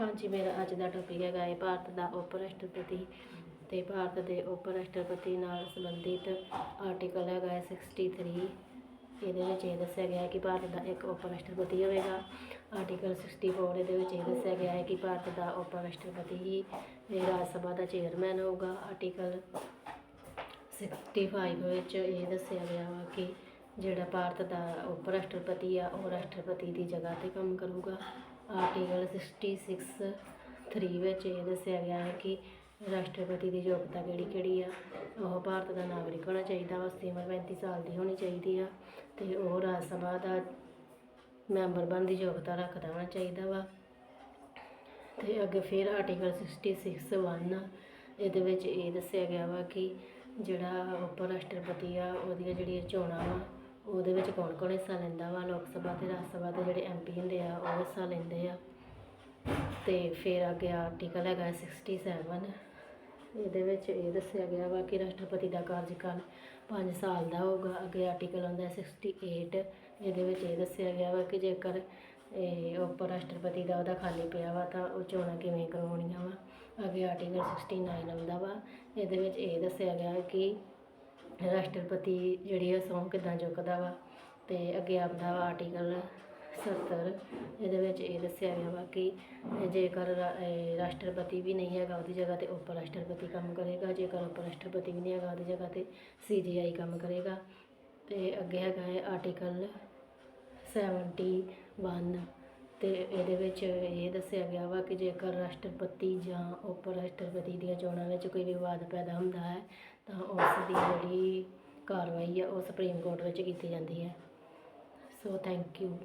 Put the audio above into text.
ਹਾਂਜੀ, ਮੇਰਾ ਅੱਜ ਦਾ ਟੌਪਿਕ ਹੈਗਾ ਹੈ ਭਾਰਤ ਦਾ ਉਪ ਰਾਸ਼ਟਰਪਤੀ ਤੇ ਭਾਰਤ ਦੇ ਉਪ ਰਾਸ਼ਟਰਪਤੀ ਨਾਲ ਸੰਬੰਧਿਤ ਆਰਟੀਕਲ ਹੈਗਾ ਹੈ 63 ਇਹਦੇ ਵਿੱਚ ਇਹ ਦੱਸਿਆ ਗਿਆ ਹੈ ਕਿ ਭਾਰਤ ਦਾ ਇੱਕ ਉਪ ਰਾਸ਼ਟਰਪਤੀ ਹੋਵੇਗਾ। ਆਰਟੀਕਲ 64 ਇਹਦੇ ਵਿੱਚ ਇਹ ਦੱਸਿਆ ਗਿਆ ਹੈ ਕਿ ਭਾਰਤ ਦਾ ਉਪ ਰਾਸ਼ਟਰਪਤੀ ਹੀ ਰਾਜ ਸਭਾ ਦਾ ਚੇਅਰਮੈਨ ਹੋਊਗਾ। ਆਰਟੀਕਲ 65 ਵਿੱਚ ਇਹ ਦੱਸਿਆ ਗਿਆ ਵਾ ਕਿ ਜਿਹੜਾ ਭਾਰਤ ਦਾ ਉਪ ਰਾਸ਼ਟਰਪਤੀ ਆ, ਉਹ ਰਾਸ਼ਟਰਪਤੀ ਦੀ ਜਗ੍ਹਾ ਤੇ ਕੰਮ ਕਰੂਗਾ। ਆਰਟੀਕਲ 66 3 ਵਿੱਚ ਇਹ ਦੱਸਿਆ ਗਿਆ ਹੈ ਕਿ ਰਾਸ਼ਟਰਪਤੀ ਦੀ ਯੋਗਤਾ ਕਿਹੜੀ ਕਿਹੜੀ ਆ, ਉਹ ਭਾਰਤ ਦਾ ਨਾਗਰਿਕ ਹੋਣਾ ਚਾਹੀਦਾ ਵਾ ਉਸਦੀ ਉਮਰ 35 ਸਾਲ ਦੀ ਹੋਣੀ ਚਾਹੀਦੀ ਆ, ਤੇ ਉਹ ਰਾਜ ਸਭਾ ਦਾ ਮੈਂਬਰ ਬਣਨ ਦੀ ਯੋਗਤਾ ਰੱਖਦਾ ਹੋਣਾ ਚਾਹੀਦਾ ਵਾ। ਤੇ ਅੱਗੇ ਫਿਰ ਆਰਟੀਕਲ 66 1 ਇਹਦੇ ਵਿੱਚ ਇਹ ਦੱਸਿਆ ਗਿਆ ਵਾ ਕਿ ਜਿਹੜਾ ਉਪ ਰਾਸ਼ਟਰਪਤੀ ਆ, ਉਹਦੀਆਂ ਜਿਹੜੀਆਂ ਚੋਣਾਂ ਵਾ ਕੌਣ ਕੌਣ ਹਿੱਸਾ ਲੈਂਦਾ ਵਾ? ਲੋਕ ਸਭਾ ਤੇ ਰਾਜ ਸਭਾ ਦੇ ਜਿਹੜੇ ਐਮਪੀ ਹੁੰਦੇ ਆ, ਉਹ ਹਿੱਸਾ ਲੈਂਦੇ ਆ। ਤੇ ਫਿਰ ਅੱਗੇ ਆਰਟੀਕਲ ਹੈਗਾ 67 ਇਹਦੇ ਵਿੱਚ ਇਹ ਦੱਸਿਆ ਗਿਆ ਵਾ ਕਿ ਰਾਸ਼ਟਰਪਤੀ ਦਾ ਕਾਰਜਕਾਲ 5 ਸਾਲ ਦਾ ਹੋਊਗਾ। ਅੱਗੇ ਆਰਟੀਕਲ ਆਉਂਦਾ ਹੈ 68 ਇਹਦੇ ਵਿੱਚ ਇਹ ਦੱਸਿਆ ਗਿਆ ਵਾ ਕਿ ਜੇਕਰ ਇਹ ਉਪ ਰਾਸ਼ਟਰਪਤੀ ਦਾ ਉਹਦਾ ਖਾਲੀ ਪਿਆ ਵਾ, ਤਾਂ ਉਹ ਚੋਣਾਂ ਕਿਵੇਂ ਕਰਵਾਉਣੀਆਂ ਵਾ? ਅੱਗੇ ਆਰਟੀਕਲ 69 ਆਉਂਦਾ ਵਾ। ਇਹਦੇ ਵਿੱਚ ਇਹ ਦੱਸਿਆ ਗਿਆ ਕਿ ਰਾਸ਼ਟਰਪਤੀ ਜਿਹੜੀ ਆ ਸਹੁੰ ਕਿੱਦਾਂ ਚੁੱਕਦਾ ਵਾ? ਤੇ ਅੱਗੇ ਆਪਦਾ ਵਾ ਆਰਟੀਕਲ 70 ਇਹਦੇ ਵਿੱਚ ਇਹ ਦੱਸਿਆ ਗਿਆ ਵਾ ਕਿ ਜੇਕਰ ਰਾਸ਼ਟਰਪਤੀ ਵੀ ਨਹੀਂ ਹੈਗਾ ਉਹਦੀ ਜਗ੍ਹਾ ਤੇ ਉਪ ਰਾਸ਼ਟਰਪਤੀ ਕੰਮ ਕਰੇਗਾ, ਜੇਕਰ ਉਪ ਰਾਸ਼ਟਰਪਤੀ ਵੀ ਨਹੀਂ ਹੈਗਾ ਉਹਦੀ ਜਗ੍ਹਾ ਤੇ ਸੀਜੀਆਈ ਕੰਮ ਕਰੇਗਾ। ਤੇ ਅੱਗੇ ਹੈਗਾ ਹੈ ਆਰਟੀਕਲ 71 ਤੇ ਇਹਦੇ ਵਿੱਚ ਇਹ ਦੱਸਿਆ ਗਿਆ ਵਾ ਕਿ ਜੇਕਰ ਰਾਸ਼ਟਰਪਤੀ ਜਾਂ ਉਪ ਰਾਸ਼ਟਰਪਤੀ ਦੀਆਂ ਚੋਣਾਂ ਵਿੱਚ ਕੋਈ ਵਿਵਾਦ ਪੈਦਾ ਹੁੰਦਾ ਹੈ, ਤਾਂ ਉਸ ਦੀ ਜਿਹੜੀ ਕਾਰਵਾਈ ਆ ਉਹ ਸੁਪਰੀਮ ਕੋਰਟ ਵਿੱਚ ਕੀਤੀ ਜਾਂਦੀ ਹੈ। So thank you.